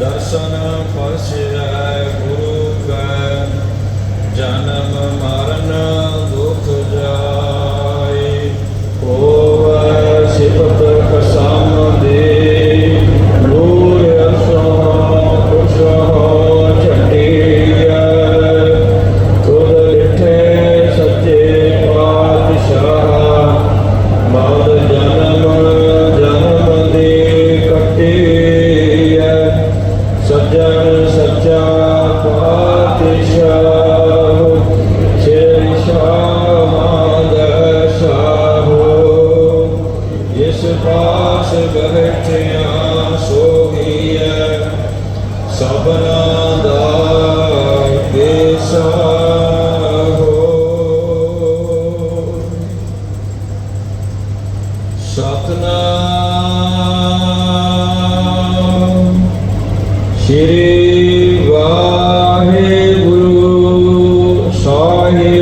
ਦਰਸ਼ਨ ਪਰਸਿਆ ਗੁਰੂ ਕਾ। ਜਨਮ ਮਰ ਬਹਿਠਿਆ ਸੋਹੀਐ ਸਭਨਾ ਦਾ ਦੇਸਾ ਹੋ। ਸਤਨਾਮ ਸ਼੍ਰੀ ਵਾਹਿਗੁਰੂ ਸਾਹਿਬ।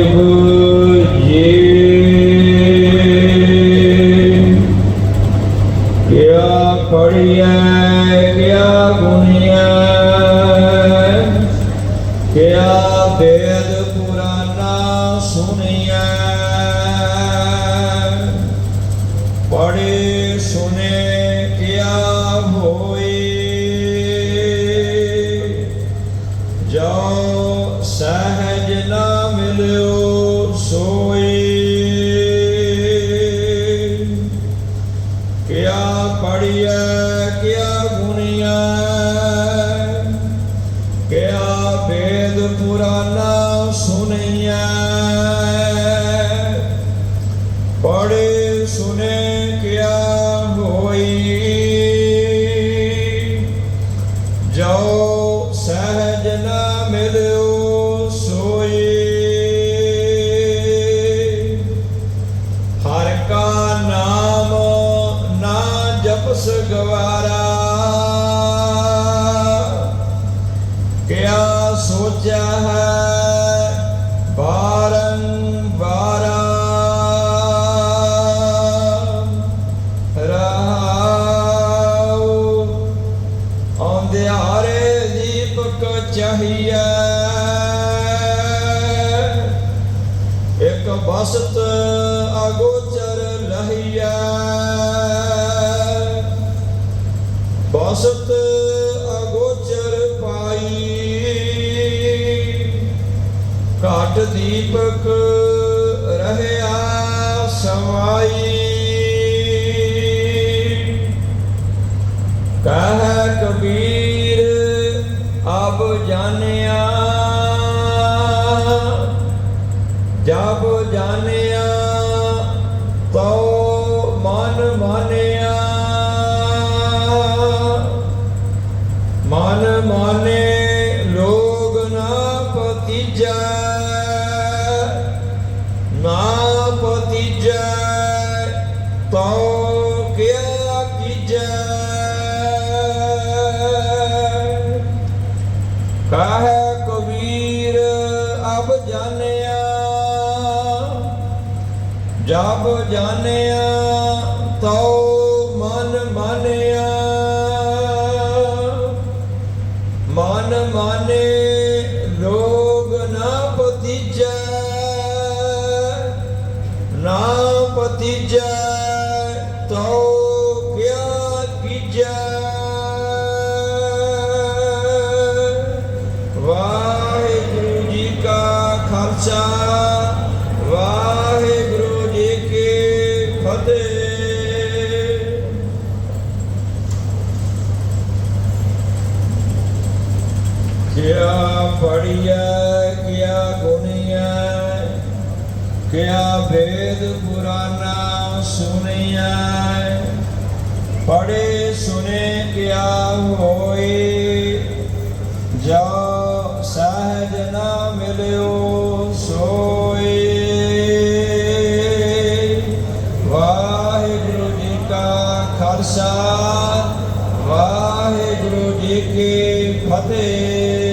ਕਿਆ ਗੁਣੀਐ ਕਿਆ ਬੇਦ ਪੁਰਾਨਾ ਸੁਣੀਐ ਪੜੇ ਸੁਨੇ ਕਿਆ ਹੋਏ। ਜੋ ਸਹਿਜ ਨਾ ਮਿਲਿਓ ਸੋਏ। ਕਿਆ ਪੜੀਐ ਕਿਆ ਗੁਣੀਐ ਕਿਆ ਵੇਦ ਪੁਰਾਣਾ ਸੁਣੀਐ ਪੜੇ ਸੁਨੇ ਕਿਆ ਹੋਈ। ਜੋ ਸਹਿਜ ਨਾ ਮਿਲਿਓ ਚਾਹੀਐ। ਇੱਕ ਬਸਤ ਅਗੋਚਰ ਲਹੀਐ। ਬਸਤ ਅਗੋਚਰ ਪਾਈ। ਘਟ ਦੀਪਕ ਰਹਿਆ ਸਮਾਈ। ਕਹ ਜਾਣਿਆ ਜਬ ਜਾਣਿਆ ਤੋ ਮਨ ਮਾਨਿਆ। ਮਨ ਮਾਨੇ ਲੋਗ ਨਾ ਪਤੀਜੈ ਨਾ ਪਤੀਜਾ ਤਉ ਜਾਣਿਆ ਜਬ ਜਾਣਿਆ ਤਉ ਮਨ ਮਾਨਿਆ। ਮਨ ਮਾਨੇ ਲੋਗ ਨਾ ਪਤੀਜੈ ਨਾ ਪਤੀਜੈ ਤਉ ਪੜਿਆ ਕਿਆ ਗੁਣਿਆ ਕਿਆ ਵੇਦ ਪੁਰਾਨਾ ਸੁਨਿਆ ਪੜੇ ਸੁਨੇ ਕਿਆ ਹੋਏ, ਜਾ ਸਹਜ ਨਾ ਮਿਲਿਓ, ਸੋਏ। ਵਾਹਿਗੁਰੂ ਜੀ ਕਾ ਖਾਲਸਾ, ਵਾਹਿਗੁਰੂ ਜੀ ਕੀ ਫਤਿਹ।